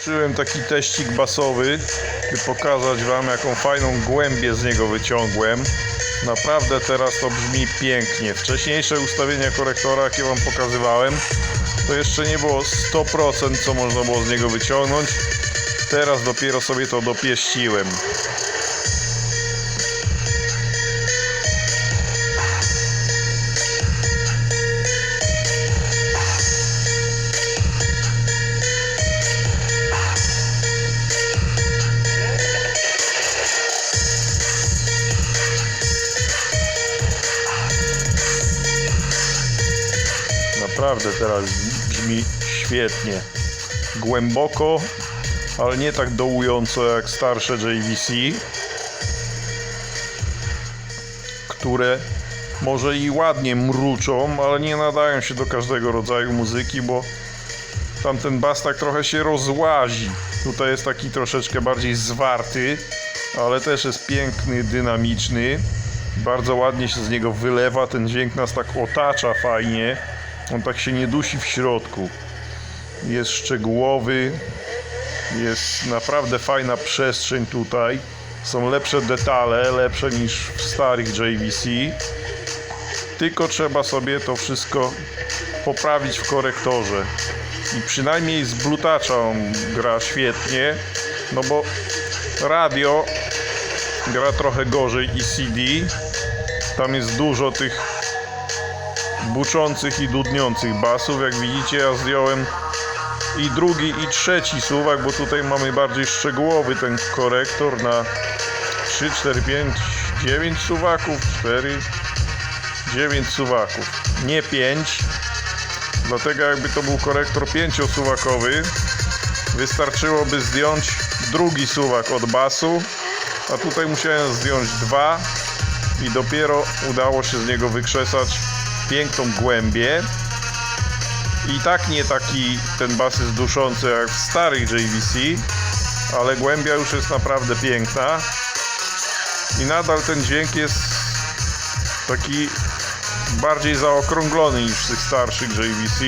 Uczyłem taki teścik basowy, by pokazać Wam jaką fajną głębię z niego wyciągłem. Naprawdę teraz to brzmi pięknie. Wcześniejsze ustawienia korektora, jakie Wam pokazywałem, to jeszcze nie było 100% co można było z niego wyciągnąć. Teraz dopiero sobie to dopieściłem. Naprawdę teraz brzmi świetnie. Głęboko, ale nie tak dołująco jak starsze JVC, które może i ładnie mruczą, ale nie nadają się do każdego rodzaju muzyki, bo tamten bas tak trochę się rozłazi. Tutaj jest taki troszeczkę bardziej zwarty, ale też jest piękny, dynamiczny. Bardzo ładnie się z niego wylewa, ten dźwięk nas tak otacza fajnie. On tak się nie dusi w środku. Jest szczegółowy, jest naprawdę fajna przestrzeń tutaj. Są lepsze detale, lepsze niż w starych JVC. Tylko trzeba sobie to wszystko poprawić w korektorze. I przynajmniej z blutacza on gra świetnie, no bo radio gra trochę gorzej i CD. Tam jest dużo tych buczących i dudniących basów. Jak widzicie, ja zdjąłem i drugi, i trzeci suwak, bo tutaj mamy bardziej szczegółowy ten korektor na 3, 4, 5, 9 suwaków, 4, 9 suwaków, nie 5. Dlatego jakby to był korektor pięciosuwakowy, wystarczyłoby zdjąć drugi suwak od basu, a tutaj musiałem zdjąć dwa i dopiero udało się z niego wykrzesać piękną głębię. I tak nie taki ten bas jest duszący jak w starych JVC, ale głębia już jest naprawdę piękna. I nadal ten dźwięk jest taki bardziej zaokrąglony niż w tych starszych JVC.